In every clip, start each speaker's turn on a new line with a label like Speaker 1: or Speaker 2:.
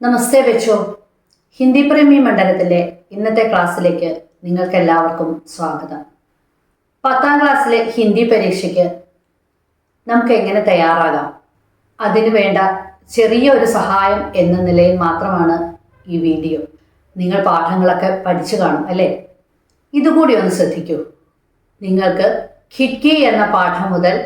Speaker 1: നമസ്തേ വെച്ചോ. ഹിന്ദി പ്രേമി മണ്ഡലത്തിലെ ഇന്നത്തെ ക്ലാസ്സിലേക്ക് നിങ്ങൾക്ക് എല്ലാവർക്കും സ്വാഗതം. പത്താം ക്ലാസ്സിലെ ഹിന്ദി പരീക്ഷയ്ക്ക് നമുക്ക് എങ്ങനെ തയ്യാറാകാം? അതിനു വേണ്ട ചെറിയ ഒരു സഹായം എന്ന നിലയിൽ മാത്രമാണ് ഈ വീഡിയോ. നിങ്ങൾ പാഠങ്ങളൊക്കെ പഠിച്ചു കാണും അല്ലേ? ഇതുകൂടി ഒന്ന് ശ്രദ്ധിക്കൂ. നിങ്ങൾക്ക് ഖിഡ്കി എന്ന പാഠം മുതൽ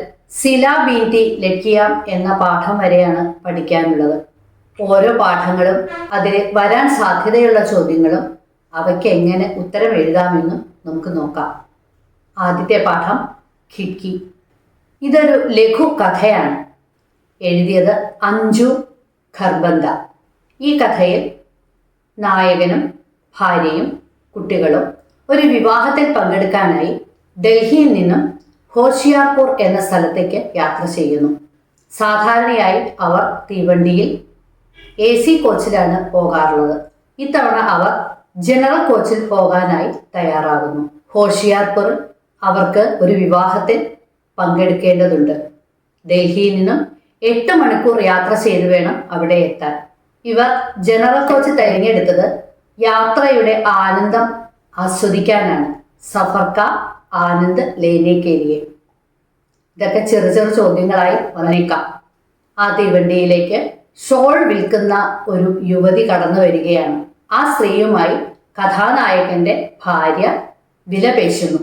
Speaker 1: സില ബീൻതി ലക്കിയാം എന്ന പാഠം വരെയാണ് പഠിക്കാനുള്ളത്. ഓരോ പാഠങ്ങളും അതിൽ വരാൻ സാധ്യതയുള്ള ചോദ്യങ്ങളും അവയ്ക്ക് എങ്ങനെ ഉത്തരം എഴുതാമെന്നും നമുക്ക് നോക്കാം. ആദ്യത്തെ പാഠം ഖിഡ്കി. ഇതൊരു ലഘു കഥയാണ്. എഴുതിയത് അഞ്ജു ഖർബന്ത ഈ കഥയിൽ നായകനും ഭാര്യയും കുട്ടികളും ഒരു വിവാഹത്തിൽ പങ്കെടുക്കാനായി ഡൽഹിയിൽ നിന്നും ഹോഷിയാർപൂർ എന്ന സ്ഥലത്തേക്ക് യാത്ര ചെയ്യുന്നു. സാധാരണയായി അവർ തീവണ്ടിയിൽ എ സി കോച്ചിലാണ് പോകാറുള്ളത്. ഇത്തവണ അവർ ജനറൽ കോച്ചിൽ പോകാനായി തയ്യാറാകുന്നു. ഹോഷിയാർപൂറിൽ അവർക്ക് ഒരു വിവാഹത്തിൽ പങ്കെടുക്കേണ്ടതുണ്ട്. ഡൽഹിയിൽ നിന്നും എട്ട് മണിക്കൂർ യാത്ര ചെയ്തു വേണം അവിടെ എത്താൻ. ഇവർ ജനറൽ കോച്ച് തിരഞ്ഞെടുത്തത് യാത്രയുടെ ആനന്ദം ആസ്വദിക്കാനാണ്. സഫർക്ക ആനന്ദ് ലേനേക്കേരിയെ ഇതൊക്കെ ചെറു ചെറു ചോദ്യങ്ങളായി വന്നേക്കാം. ആ തീവണ്ടിയിലേക്ക് ഷോൾ വിൽക്കുന്ന ഒരു യുവതി കടന്നു വരികയാണ്. ആ സ്ത്രീയുമായി കഥാനായകന്റെ ഭാര്യ വിലപേശുന്നു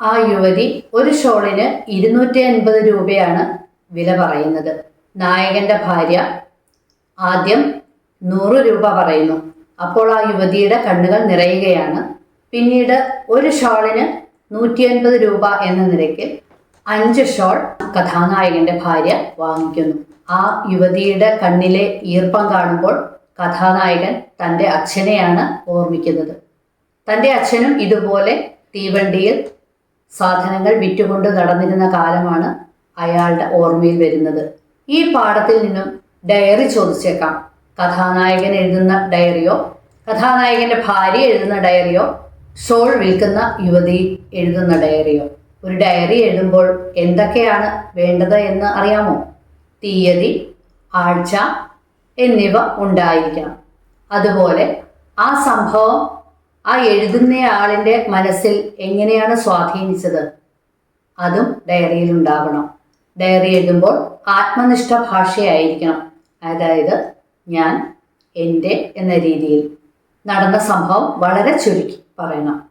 Speaker 1: ആ യുവതി ഒരു ഷോളിന് ഇരുന്നൂറ്റി അൻപത് രൂപയാണ് വില പറയുന്നത്. നായകന്റെ ഭാര്യ ആദ്യം നൂറ് രൂപ പറയുന്നു. അപ്പോൾ ആ യുവതിയുടെ കണ്ണുകൾ നിറയുകയാണ്. പിന്നീട് ഒരു ഷോളിന് നൂറ്റി അൻപത് രൂപ എന്ന നിരക്കിൽ അഞ്ച് ഷോൾ കഥാനായകന്റെ ഭാര്യ വാങ്ങിക്കുന്നു. ആ യുവതിയുടെ കണ്ണിലെ ഈർപ്പം കാണുമ്പോൾ കഥാനായകൻ തന്റെ അച്ഛനെയാണ് ഓർമ്മിക്കുന്നത്. തന്റെ അച്ഛനും ഇതുപോലെ തീവണ്ടിയിൽ സാധനങ്ങൾ വിറ്റുകൊണ്ട് നടന്നിരുന്ന കാലമാണ് അയാളുടെ ഓർമ്മയിൽ വരുന്നത്. ഈ പാഠത്തിൽ നിന്നും ഡയറി ചോദിച്ചേക്കാം. കഥാനായകൻ എഴുതുന്ന ഡയറിയോ കഥാനായകന്റെ ഭാര്യ എഴുതുന്ന ഡയറിയോ ഷോൾ വിൽക്കുന്ന യുവതി എഴുതുന്ന ഡയറിയോ? ഒരു ഡയറി എഴുതുമ്പോൾ എന്തൊക്കെയാണ് വേണ്ടത് എന്ന് അറിയാമോ? തീയതി ആഴ്ച എന്നിവ ഉണ്ടായിരിക്കണം അതുപോലെ ആ സംഭവം ആ എഴുതുന്നയാളിന്റെ മനസ്സിൽ എങ്ങനെയാണ് സ്വാധീനിച്ചത്? അതും ഡയറിയിൽ ഉണ്ടാകണം ഡയറി എഴുതുമ്പോൾ ആത്മനിഷ്ഠ ഭാഷയായിരിക്കണം. അതായത് ഞാൻ എന്റെ എന്ന രീതിയിൽ. നടന്ന സംഭവം വളരെ ചുരുക്കി പറയണം.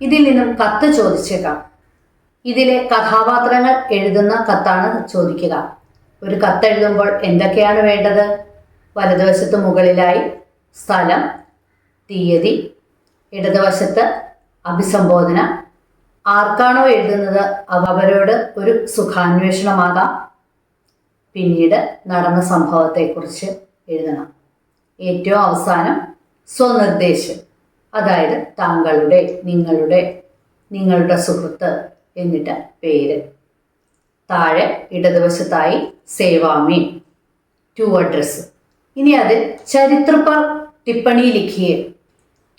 Speaker 1: ഇതിൽ നിന്നും കത്ത് ചോദിച്ചേക്കാം. ഇതിലെ കഥാപാത്രങ്ങൾ എഴുതുന്ന കത്താണ് ചോദിക്കുക. ഒരു കത്തെഴുതുമ്പോൾ എന്തൊക്കെയാണ് വേണ്ടത്? വലതുവശത്ത് മുകളിലായി സ്ഥലം തീയതി ഇടതുവശത്ത് അഭിസംബോധന. ആർക്കാണോ എഴുതുന്നത്? അവരോട് ഒരു സുഖാന്വേഷണമാകാം. പിന്നീട് നടന്ന സംഭവത്തെക്കുറിച്ച് എഴുതണം. ഏറ്റവും അവസാനം സ്വനിർദ്ദേശം. അതായത് താങ്കളുടെ നിങ്ങളുടെ നിങ്ങളുടെ സുഹൃത്ത് എന്നിട്ട് പേര്. താഴെ ഇടതുവശത്തായി സേവാമി. ടു അഡ്രസ് ഇനി അതിൽ ചരിത്രപ്പ ടിപ്പണി ലിഖിയെ.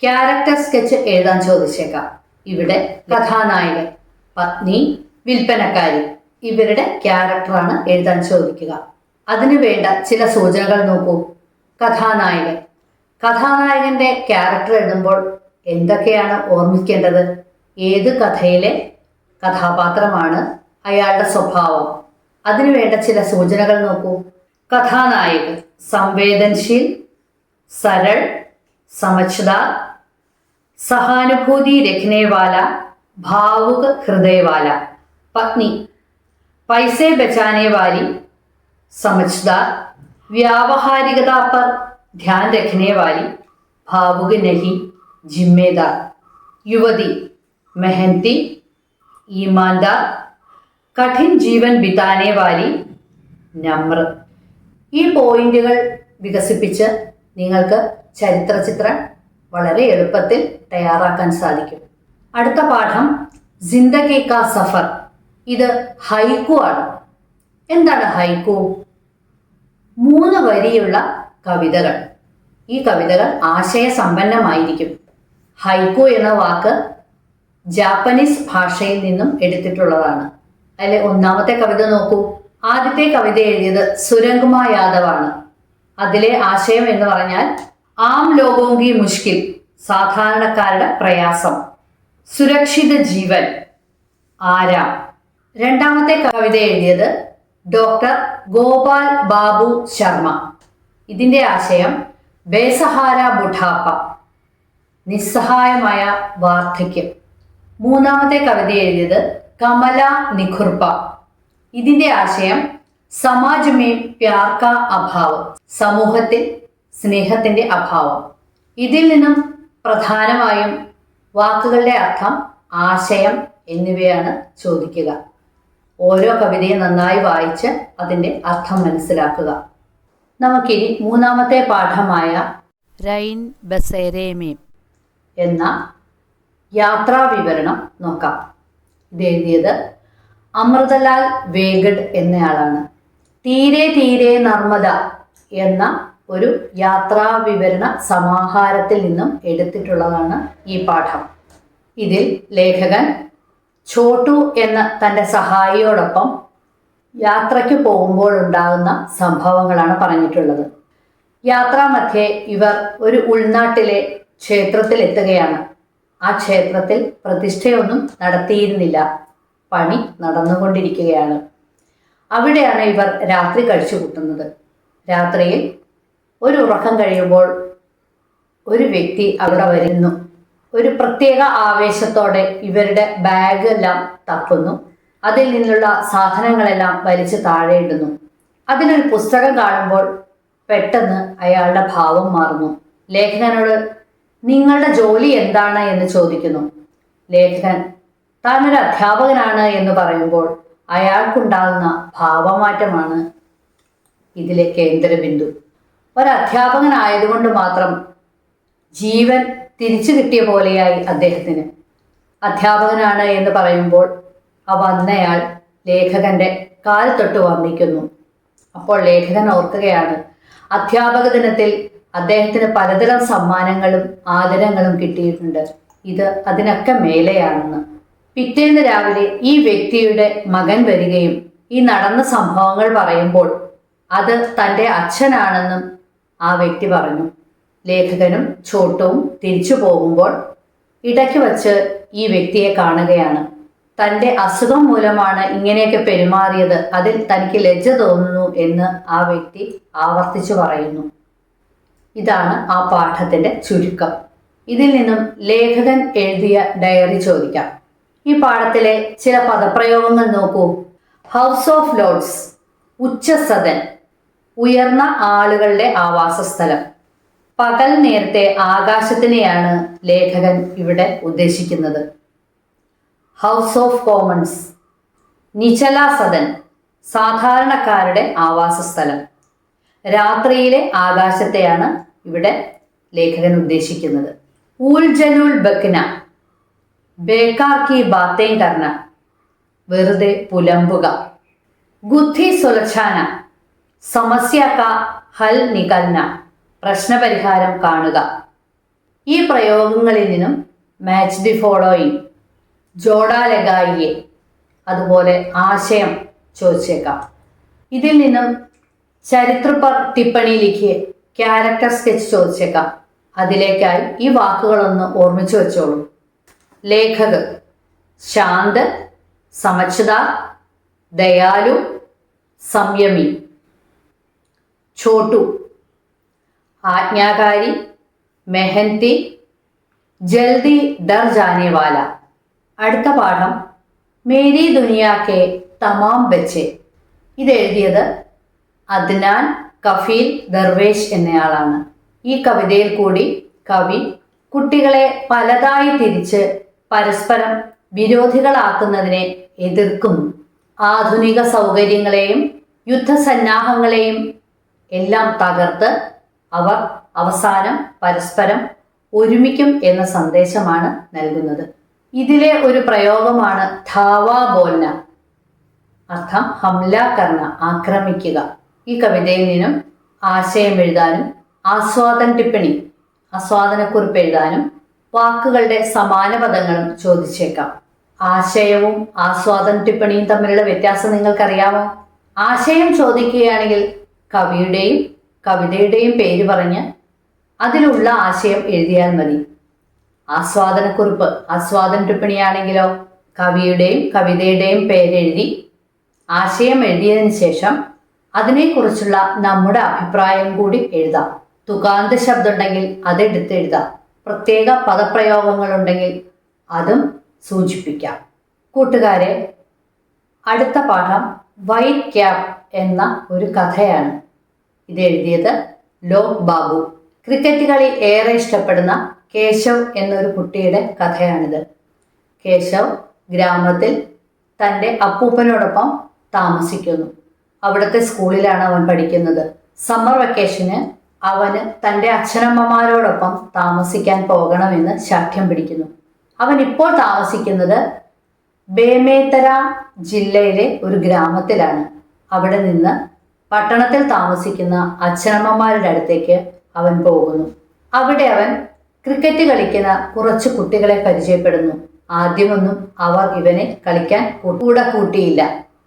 Speaker 1: ക്യാരക്ടർ സ്കെച്ച് എഴുതാൻ ചോദിച്ചേക്കാം. ഇവിടെ കഥാനായകൻ പത്നി വിൽപ്പനക്കാരി ഇവരുടെ ക്യാരക്ടറാണ് എഴുതാൻ ചോദിക്കുക. അതിനു വേണ്ട ചില സൂചനകൾ നോക്കൂ. കഥാനായകൻ. കഥാനായകന്റെ ക്യാരക്ടർ എഴുതുമ്പോൾ എന്തൊക്കെയാണ് ഓർമ്മിക്കേണ്ടത്? ഏത് കഥയിലെ കഥാപാത്രമാണ് അയാളുടെ സ്വഭാവം. അതിനുവേണ്ട ചില സൂചനകൾ നോക്കൂ. കഥാനായകൻ സംവേദനശീൽ സരൾ സമച്ഛത സഹാനുഭൂതി രഘ്നേവാല ഭാവുക ഹൃദയവാല പത്നി പൈസെ ബച്ചാനേവാലി സമജ്ദാർ വ്യാവഹാരികതാ പർ ധ്യാൻ രഘ്നേ രഖ്നേവാലി ഭാവുക നഹി ജിമ്മേദാർ. യുവതി മെഹന്തി ഈമാൻദാർ കഠിൻ ജീവൻ ബിതാനെ വാലി നമ്ര. ഈ പോയിന്റുകൾ വികസിപ്പിച്ച് നിങ്ങൾക്ക് ചരിത്രചിത്രം വളരെ എളുപ്പത്തിൽ തയ്യാറാക്കാൻ സാധിക്കും. അടുത്ത പാഠം ജിന്ദഗി കാ സഫർ. ഇത് ഹൈക്കു ആണ്. എന്താണ് ഹൈക്കു? മൂന്ന് വരിയുള്ള കവിതകൾ. ഈ കവിതകൾ ആശയസമ്പന്നമായിരിക്കും. ഹൈക്കു എന്ന വാക്ക് ജാപ്പനീസ് ഭാഷയിൽ നിന്നും എടുത്തിട്ടുള്ളതാണ്. അതിലെ ഒന്നാമത്തെ കവിത നോക്കൂ. ആദ്യത്തെ കവിത എഴുതിയത് സുരംഗുമ യാദവാണ്. അതിലെ ആശയം എന്ന് പറഞ്ഞാൽ ആം ലോകോങ്കി മുഷ്കിൽ സാധാരണക്കാരുടെ പ്രയാസം. സുരക്ഷിത ജീവൻ. ആരാ? രണ്ടാമത്തെ കവിത എഴുതിയത് ഡോക്ടർ ഗോപാൽ ബാബു ശർമ്മ. ഇതിന്റെ ആശയം ബേസഹാര ബുഢാപ്പ നിസ്സഹായമായ വാർദ്ധക്യം. മൂന്നാമത്തെ കവിത എഴുതിയത് കമല നിഖുർബ. ഇതിന്റെ ആശയം സമാജ് മേ പ്യാർ കാ അഭാവം സമൂഹത്തിൽ സ്നേഹത്തിന്റെ അഭാവം. ഇതിൽ നിന്നും പ്രധാനമായും വാക്കുകളുടെ അർത്ഥം ആശയം എന്നിവയാണ് ചോദിക്കുക. ഓരോ കവിതയും നന്നായി വായിച്ച് അതിന്റെ അർത്ഥം മനസ്സിലാക്കുക. നമുക്കിനി മൂന്നാമത്തെ പാഠമായ
Speaker 2: റൈൻ ബസേരേമേം
Speaker 1: എന്ന യാത്രാ വിവരണം നോക്കാം. ഇത് എഴുതിയത് അമൃതലാൽ വേഗഡ് എന്നയാളാണ്. തീരെ തീരെ നർമ്മദ എന്ന ഒരു യാത്രാ വിവരണ സമാഹാരത്തിൽ നിന്നും എടുത്തിട്ടുള്ളതാണ് ഈ പാഠം. ഇതിൽ ലേഖകൻ ചോട്ടു എന്ന തന്റെ സഹായിയോടൊപ്പം യാത്രയ്ക്ക് പോകുമ്പോൾ ഉണ്ടാകുന്ന സംഭവങ്ങളാണ് പറഞ്ഞിട്ടുള്ളത്. യാത്രാമധ്യേ ഇവർ ഒരു ഉൾനാട്ടിലെ ക്ഷേത്രത്തിൽ എത്തുകയാണ് ആ ക്ഷേത്രത്തിൽ പ്രതിഷ്ഠയൊന്നും നടത്തിയിരുന്നില്ല. പണി നടന്നുകൊണ്ടിരിക്കുകയാണ്. അവിടെയാണ് ഇവർ രാത്രി കഴിച്ചു കൂട്ടുന്നത്. രാത്രിയിൽ ഒരു ഉറക്കം കഴിയുമ്പോൾ ഒരു വ്യക്തി അവിടെ വരുന്നു. ഒരു പ്രത്യേക ആവേശത്തോടെ ഇവരുടെ ബാഗ് എല്ലാം തപ്പുന്നു. അതിൽ നിന്നുള്ള സാധനങ്ങളെല്ലാം വലിച്ചു താഴെ ഇടുന്നു. അതിലൊരു പുസ്തകം കാണുമ്പോൾ പെട്ടെന്ന് അയാളുടെ ഭാവം മാറുന്നു. ലേഖകനോട് നിങ്ങളുടെ ജോലി എന്താണ് എന്ന് ചോദിക്കുന്നു. ലേഖകൻ താൻ ഒരു അധ്യാപകനാണ് എന്ന് പറയുമ്പോൾ അയാൾക്കുണ്ടാകുന്ന ഭാവമാറ്റമാണ് ഇതിലെ കേന്ദ്രബിന്ദു ഒരു അധ്യാപകനായതുകൊണ്ട് മാത്രം ജീവൻ തിരിച്ചു കിട്ടിയ പോലെയായി അദ്ദേഹത്തിന്. അധ്യാപകനാണ് എന്ന് പറയുമ്പോൾ ആ വന്നയാൾ ലേഖകന്റെ കാൽ തൊട്ട് വന്നിക്കുന്നു അപ്പോൾ ലേഖകൻ ഓർക്കുകയാണ് അധ്യാപക ദിനത്തിൽ അദ്ദേഹത്തിന് പലതരം സമ്മാനങ്ങളും ആദരങ്ങളും കിട്ടിയിട്ടുണ്ട്. ഇത് അതിനൊക്കെ മേലെയാണെന്ന്. പിറ്റേന്ന് രാവിലെ ഈ വ്യക്തിയുടെ മകൻ വരികയും ഈ നടന്ന സംഭവങ്ങൾ പറയുമ്പോൾ അത് തന്റെ അച്ഛനാണെന്നും ആ വ്യക്തി പറഞ്ഞു. ലേഖകനും ചോട്ടവും തിരിച്ചു പോകുമ്പോൾ ഇടയ്ക്ക് വച്ച് ഈ വ്യക്തിയെ കാണുകയാണ്. തന്റെ അസുഖം മൂലമാണ് ഇങ്ങനെയൊക്കെ പെരുമാറിയത്. അതിൽ തനിക്ക് ലജ്ജ തോന്നുന്നു എന്ന് ആ വ്യക്തി ആവർത്തിച്ചു പറയുന്നു. ഇതാണ് ആ പാഠത്തിന്റെ ചുരുക്കം. ഇതിൽ നിന്നും ലേഖകൻ എഴുതിയ ഡയറി ചോദിക്കാം. ഈ പാഠത്തിലെ ചില പദപ്രയോഗങ്ങൾ നോക്കൂ. ഹൗസ് ഓഫ് ലോഡ്സ് ഉച്ചസദൻ ഉയർന്ന ആളുകളുടെ ആവാസസ്ഥലം. പകൽ നേരത്തെ ആകാശത്തിനെയാണ് ലേഖകൻ ഇവിടെ ഉദ്ദേശിക്കുന്നത്. ഹൗസ് ഓഫ് കോമൺസ് നിചല സദൻ സാധാരണക്കാരുടെ ആവാസസ്ഥലം. രാത്രിയിലെ ആകാശത്തെയാണ് ഇവിടെ ലേഖകൻ ഉദ്ദേശിക്കുന്നത്. ഊൽജനുൽ ബക്ന ബേക്കാർ കി ബാത്തേം കർണ വെറുതെ പുലമ്പുക. ഗുദ്ധി സുലക്ഷാന സമസ്യ ഹൽ നികൽന പ്രശ്നപരിഹാരം കാണുക. ഈ പ്രയോഗങ്ങളിൽ നിന്നും മാച്ച് ദി ഫോളോയിങ് ജോഡാലഗായിയെ അതുപോലെ ആശയം ചോദിച്ചേക്കാം. ഇതിൽ നിന്നും ചരിത്ര ടിപ്പണിയിലേക്ക് ക്യാരക്ടർ സ്കെച്ച് ചോദിച്ചേക്കാം. അതിലേക്കായി ഈ വാക്കുകളൊന്ന് ഓർമ്മിച്ചു വെച്ചോളൂ. ലേഖക് ശാന്ത് സമച്ഛതാർ ദയാലു സംയമി. ഛോട്ടു ആജ്ഞാകാരി മെഹന്തി ജൽദി ഡർ ജാനേവാല. അടുത്ത പാഠം മേരി ദുനിയാക്കെ തമാം ബച്ചെ. ഇത് എഴുതിയത് അദ്നാൻ കഫീൽ ദർവേഷ് എന്നയാളാണ്. ഈ കവിതയിൽ കൂടി കവി കുട്ടികളെ പലതായി തിരിച്ച് പരസ്പരം വിരോധികളാക്കുന്നതിനെ എതിർക്കുന്നു. ആധുനിക സൗകര്യങ്ങളെയും യുദ്ധസന്നാഹങ്ങളെയും എല്ലാം തകർത്ത് അവർ അവസാനം പരസ്പരം ഒരുമിക്കും എന്ന സന്ദേശമാണ് നൽകുന്നത്. ഇതിലെ ഒരു പ്രയോഗമാണ് ധാവാ ബോൽന. അർത്ഥം ഹംല കർണ ആക്രമിക്കുക. ഈ കവിതയിൽ നിന്നും ആശയം എഴുതാനും ആസ്വാദൻ ടിപ്പണി ആസ്വാദനക്കുറിപ്പ് എഴുതാനും വാക്കുകളുടെ സമാന പദങ്ങളും ചോദിച്ചേക്കാം. ആശയവും ആസ്വാദന ടിപ്പണിയും തമ്മിലുള്ള വ്യത്യാസം നിങ്ങൾക്കറിയാമോ? ആശയം ചോദിക്കുകയാണെങ്കിൽ കവിയുടെയും കവിതയുടെയും പേര് പറഞ്ഞ് അതിലുള്ള ആശയം എഴുതിയാൽ മതി. ആസ്വാദനക്കുറിപ്പ് ആസ്വാദന ടിപ്പണിയാണെങ്കിലോ കവിയുടെയും കവിതയുടെയും പേരെഴുതി ആശയം എഴുതിയതിന് ശേഷം അതിനെക്കുറിച്ചുള്ള നമ്മുടെ അഭിപ്രായം കൂടി എഴുതാം. തുകാന്ത ശബ്ദം ഉണ്ടെങ്കിൽ അതെടുത്ത് എഴുതാം. പ്രത്യേക പദപ്രയോഗങ്ങൾ ഉണ്ടെങ്കിൽ അതും സൂചിപ്പിക്കാം. കൂട്ടുകാരെ അടുത്ത പാഠം വൈറ്റ് ക്യാപ് എന്ന ഒരു കഥയാണ്. ഇത് എഴുതിയത് ലോക് ബാബു. ക്രിക്കറ്റ് കളി ഏറെ ഇഷ്ടപ്പെടുന്ന കേശവ് എന്നൊരു കുട്ടിയുടെ കഥയാണിത്. കേശവ് ഗ്രാമത്തിൽ തന്റെ അപ്പൂപ്പനോടൊപ്പം താമസിക്കുന്നു. അവിടുത്തെ സ്കൂളിലാണ് അവൻ പഠിക്കുന്നത്. സമ്മർ വെക്കേഷന് അവന് തന്റെ അച്ഛനമ്മമാരോടൊപ്പം താമസിക്കാൻ പോകണമെന്ന് ശാഠ്യം പിടിക്കുന്നു. അവൻ ഇപ്പോൾ താമസിക്കുന്നത് ബേമേത്തര ജില്ലയിലെ ഒരു ഗ്രാമത്തിലാണ്. അവിടെ നിന്ന് പട്ടണത്തിൽ താമസിക്കുന്ന അച്ഛനമ്മമാരുടെ അടുത്തേക്ക് അവൻ പോകുന്നു. അവിടെ അവൻ ക്രിക്കറ്റ് കളിക്കുന്ന കുറച്ച് കുട്ടികളെ പരിചയപ്പെടുന്നു. ആദ്യമൊന്നും അവർ ഇവനെ കളിക്കാൻ കൂടെ കൂട്ടിയില്ല.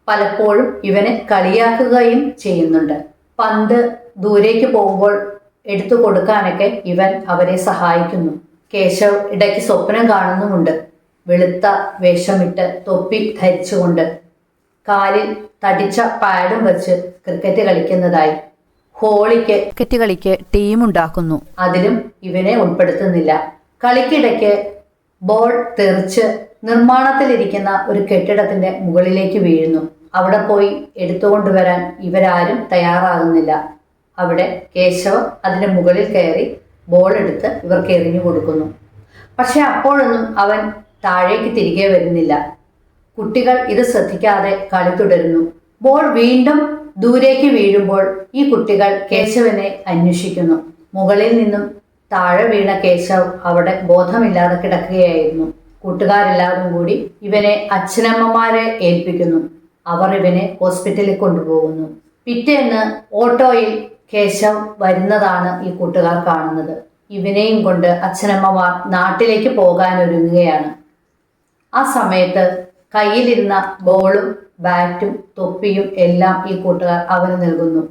Speaker 1: പലപ്പോഴും ഇവനെ കളിയാക്കുകയും ചെയ്യുന്നുണ്ട്. പന്ത് ദൂരേക്ക് പോകുമ്പോൾ എടുത്തു കൊടുക്കാനൊക്കെ ഇവൻ അവരെ സഹായിക്കുന്നു. കേശവ് ഇടയ്ക്ക് സ്വപ്നം കാണുന്നുമുണ്ട്. വെളുത്ത വേഷമിട്ട് തൊപ്പി ധരിച്ചുകൊണ്ട് കാലിൽ തടിച്ച പാഡും വെച്ച് ക്രിക്കറ്റ് കളിക്കുന്നതായി ഹോളിക്ക്
Speaker 2: ക്രിക്കറ്റ് കളിക്ക് ടീം ഉണ്ടാക്കുന്നു.
Speaker 1: അതിലും ഇവനെ ഉൾപ്പെടുത്തുന്നില്ല. കളിക്കിടയ്ക്ക് ബോൾ തെറിച്ച് നിർമ്മാണത്തിലിരിക്കുന്ന ഒരു കെട്ടിടത്തിന്റെ മുകളിലേക്ക് വീഴുന്നു. അവിടെ പോയി എടുത്തുകൊണ്ടുവരാൻ ഇവരാരും തയ്യാറാകുന്നില്ല. അവിടെ കേശവ് അതിന്റെ മുകളിൽ കയറി ബോൾ എടുത്ത് ഇവർക്ക് എറിഞ്ഞു കൊടുക്കുന്നു. പക്ഷെ അപ്പോഴൊന്നും അവൻ താഴേക്ക് തിരികെ വരുന്നില്ല. കുട്ടികൾ ഇത് ശ്രദ്ധിക്കാതെ കളി തുടരുന്നു. ബോൾ വീണ്ടും ദൂരേക്ക് വീഴുമ്പോൾ ഈ കുട്ടികൾ കേശവനെ അന്വേഷിക്കുന്നു. മുകളിൽ നിന്നും താഴെ വീണ കേശവ് അവിടെ ബോധമില്ലാതെ കിടക്കുകയായിരുന്നു. കൂട്ടുകാരെല്ലാവരും കൂടി ഇവനെ അച്ഛനമ്മമാരെ ഏൽപ്പിക്കുന്നു. അവർ ഇവനെ ഹോസ്പിറ്റലിൽ കൊണ്ടുപോകുന്നു. പിറ്റേന്ന് ഓട്ടോയിൽ കേശവ് വരുന്നതാണ് ഈ കൂട്ടുകാർ കാണുന്നത്. ഇവനെയും കൊണ്ട് അച്ഛനമ്മമാർ നാട്ടിലേക്ക് പോകാൻ ഒരുങ്ങുകയാണ് ആ സമയത്ത് കയ്യിലിരുന്ന ബോളും ബാറ്റും തൊപ്പിയും എല്ലാം ഈ കൂട്ടുകാർ അവന് നൽകുന്നു.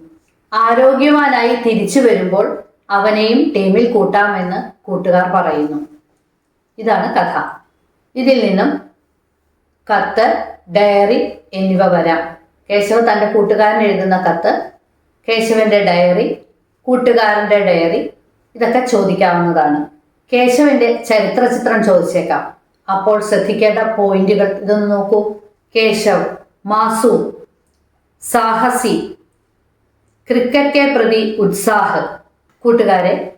Speaker 1: ആരോഗ്യവാനായി തിരിച്ചു വരുമ്പോൾ അവനെയും ടീമിൽ കൂട്ടാമെന്ന് കൂട്ടുകാർ പറയുന്നു. ഇതാണ് കഥ. ഇതിൽ നിന്നും കത്ത് ഡയറി എന്നിവ വരാം. കേശവ് തന്റെ കൂട്ടുകാരൻ എഴുതുന്ന കത്ത് കേശവന്റെ ഡയറി കൂട്ടുകാരന്റെ ഡയറി ഇതൊക്കെ ചോദിക്കാവുന്നതാണ്. കേശവന്റെ ചരിത്ര ചിത്രം ചോദിച്ചേക്കാം. അപ്പോൾ ശ്രദ്ധിക്കേണ്ട പോയിന്റുകൾ ഇതൊന്ന് നോക്കൂ. കേശവ് മാസു സാഹസി ക്രിക്കറ്റെ പ്രതി ഉത്സാഹ്. കൂട്ടുകാരെ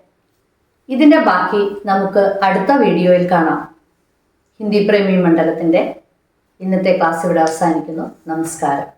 Speaker 1: ഇതിന്റെ ബാക്കി നമുക്ക് അടുത്ത വീഡിയോയിൽ കാണാം. ഹിന്ദി പ്രേമി മണ്ഡലത്തിന്റെ ഇന്നത്തെ ക്ലാസ് ഇവിടെ അവസാനിക്കുന്നു. നമസ്കാരം.